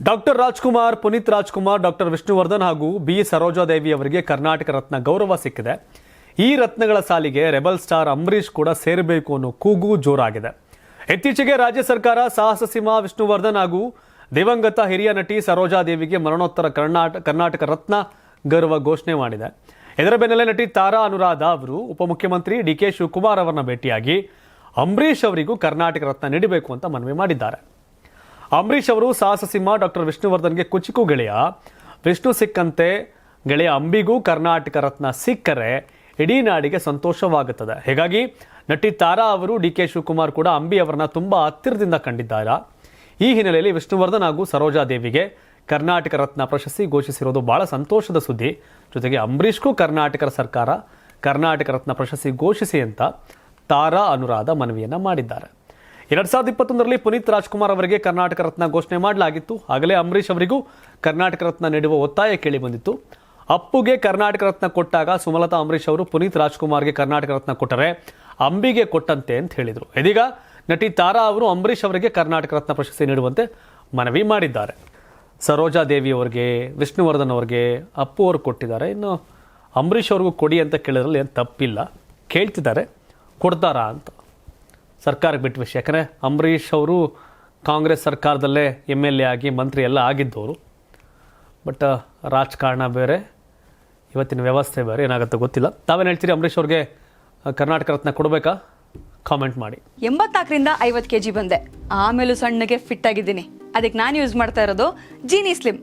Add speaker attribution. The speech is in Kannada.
Speaker 1: ಡಾಕ್ಟರ್ ರಾಜ್ಕುಮಾರ್, ಪುನೀತ್ ರಾಜ್ಕುಮಾರ್, ಡಾಕ್ಟರ್ ವಿಷ್ಣುವರ್ಧನ್ ಹಾಗೂ ಬಿ. ಸರೋಜಾದೇವಿ ಅವರಿಗೆ ಕರ್ನಾಟಕ ರತ್ನ ಗೌರವ ಸಿಕ್ಕಿದೆ. ಈ ರತ್ನಗಳ ಸಾಲಿಗೆ ರೆಬಲ್ ಸ್ಟಾರ್ ಅಂಬರೀಷ್ ಕೂಡ ಸೇರಬೇಕು ಅನ್ನೋ ಕೂಗು ಜೋರಾಗಿದೆ. ಇತ್ತೀಚೆಗೆ ರಾಜ್ಯ ಸರ್ಕಾರ ಸಾಹಸ ಸಿಂಹ ವಿಷ್ಣುವರ್ಧನ್ ಹಾಗೂ ದಿವಂಗತ ಹಿರಿಯ ನಟಿ ಸರೋಜಾದೇವಿಗೆ ಮರಣೋತ್ತರ ಕರ್ನಾಟಕ ಕರ್ನಾಟಕ ರತ್ನ ಗೌರವ ಘೋಷಣೆ ಮಾಡಿದೆ. ಇದರ ಬೆನ್ನಲ್ಲೇ ನಟಿ ತಾರಾ ಅನುರಾಧ ಅವರು ಉಪಮುಖ್ಯಮಂತ್ರಿ ಡಿ. ಕೆ. ಶಿವಕುಮಾರ್ ಅವರನ್ನ ಭೇಟಿಯಾಗಿ ಅಂಬರೀಷ್ ಅವರಿಗೂ ಕರ್ನಾಟಕ ರತ್ನ ನೀಡಬೇಕು ಅಂತ ಮನವಿ ಮಾಡಿದ್ದಾರೆ. ಅಂಬರೀಷ್ ಅವರು ಸಾಹಸ ಸಿಂಹ ಡಾಕ್ಟರ್ ವಿಷ್ಣುವರ್ಧನ್ಗೆ ಕುಚಿಕು ಗೆಳೆಯ. ವಿಷ್ಣು ಸಿಕ್ಕಂತೆ ಗೆಳೆಯ ಅಂಬಿಗೂ ಕರ್ನಾಟಕ ರತ್ನ ಸಿಕ್ಕರೆ ಇಡೀ ನಾಡಿಗೆ ಸಂತೋಷವಾಗುತ್ತದೆ. ಹೀಗಾಗಿ ನಟಿ ತಾರಾ ಅವರು ಡಿ ಕೆ ಶಿವಕುಮಾರ್ ಕೂಡ ಅಂಬಿ ಅವರನ್ನ ತುಂಬಾ ಹತ್ತಿರದಿಂದ ಕಂಡಿದ್ದಾರೆ. ಈ ಹಿನ್ನೆಲೆಯಲ್ಲಿ ವಿಷ್ಣುವರ್ಧನ್ ಹಾಗೂ ಸರೋಜಾದೇವಿಗೆ ಕರ್ನಾಟಕ ರತ್ನ ಪ್ರಶಸ್ತಿ ಘೋಷಿಸಿರೋದು ಬಹಳ ಸಂತೋಷದ ಸುದ್ದಿ. ಜೊತೆಗೆ ಅಂಬರೀಷ್ಗೂ ಕರ್ನಾಟಕ ಸರ್ಕಾರ ಕರ್ನಾಟಕ ರತ್ನ ಪ್ರಶಸ್ತಿ ಘೋಷಿಸಿ ಅಂತ ತಾರಾ ಅನುರಾಧ ಮನವಿಯನ್ನ ಮಾಡಿದ್ದಾರೆ. ಎರಡ್ ಸಾವಿರದ ಇಪ್ಪತ್ತೊಂದರಲ್ಲಿ ಪುನೀತ್ ರಾಜ್ಕುಮಾರ್ ಅವರಿಗೆ ಕರ್ನಾಟಕ ರತ್ನ ಘೋಷಣೆ ಮಾಡಲಾಗಿತ್ತು. ಆಗಲೇ ಅಂಬರೀಷ್ ಅವರಿಗೂ ಕರ್ನಾಟಕ ರತ್ನ ನೀಡುವ ಒತ್ತಾಯ ಕೇಳಿ ಬಂದಿತ್ತು. ಅಪ್ಪುಗೆ ಕರ್ನಾಟಕ ರತ್ನ ಕೊಟ್ಟಾಗ ಸುಮಲತಾ ಅಂಬರೀಷ್ ಅವರು ಪುನೀತ್ ರಾಜ್ಕುಮಾರ್ಗೆ ಕರ್ನಾಟಕ ರತ್ನ ಕೊಟ್ಟರೆ ಅಂಬಿಗೆ ಕೊಟ್ಟಂತೆ ಅಂತ ಹೇಳಿದರು. ಇದೀಗ ನಟಿ ತಾರಾ ಅವರು ಅಂಬರೀಷ್ ಅವರಿಗೆ ಕರ್ನಾಟಕ ರತ್ನ ಪ್ರಶಸ್ತಿ ನೀಡುವಂತೆ ಮನವಿ ಮಾಡಿದ್ದಾರೆ. ಸರೋಜಾ ದೇವಿ ಅವರಿಗೆ, ವಿಷ್ಣುವರ್ಧನ್ ಅವರಿಗೆ ಅಪ್ಪು ಅವರು ಕೊಟ್ಟಿದ್ದಾರೆ. ಇನ್ನು ಅಂಬರೀಷ್ ಅವ್ರಿಗೂ ಕೊಡಿ ಅಂತ ಕೇಳಿದ್ರಲ್ಲಿ ಏನು ತಪ್ಪಿಲ್ಲ. ಕೇಳ್ತಿದ್ದಾರೆ. ಕೊಡ್ತಾರಾ ಅಂತ. ಸರ್ಕಾರಕ್ಕೆ ಬಿಟ್ಟ ವಿಷಯ. ಯಾಕಂದರೆ ಅಂಬರೀಷ್ ಅವರು ಕಾಂಗ್ರೆಸ್ ಸರ್ಕಾರದಲ್ಲೇ ಎಂ ಎಲ್ ಎ ಆಗಿ ಮಂತ್ರಿ ಎಲ್ಲ ಆಗಿದ್ದವರು. ಬಟ್ ರಾಜಕಾರಣ ಬೇರೆ, ಇವತ್ತಿನ ವ್ಯವಸ್ಥೆ ಬೇರೆ, ಏನಾಗುತ್ತೆ ಗೊತ್ತಿಲ್ಲ. ತಾವೇನು ಹೇಳ್ತೀರಿ ಅಂಬರೀಷ್ ಅವ್ರಿಗೆ ಕರ್ನಾಟಕ ರತ್ನ ಕೊಡಬೇಕಾ? ಕಾಮೆಂಟ್ ಮಾಡಿ.
Speaker 2: ಎಂಬತ್ನಾಲ್ಕರಿಂದ ಐವತ್ತು ಕೆ ಜಿ ಬಂದೆ. ಆಮೇಲೂ ಸಣ್ಣಗೆ ಫಿಟ್ ಆಗಿದ್ದೀನಿ. ಅದಕ್ಕೆ ನಾನು ಯೂಸ್ ಮಾಡ್ತಾ ಇರೋದು ಜೀನಿ ಸ್ಲಿಮ್.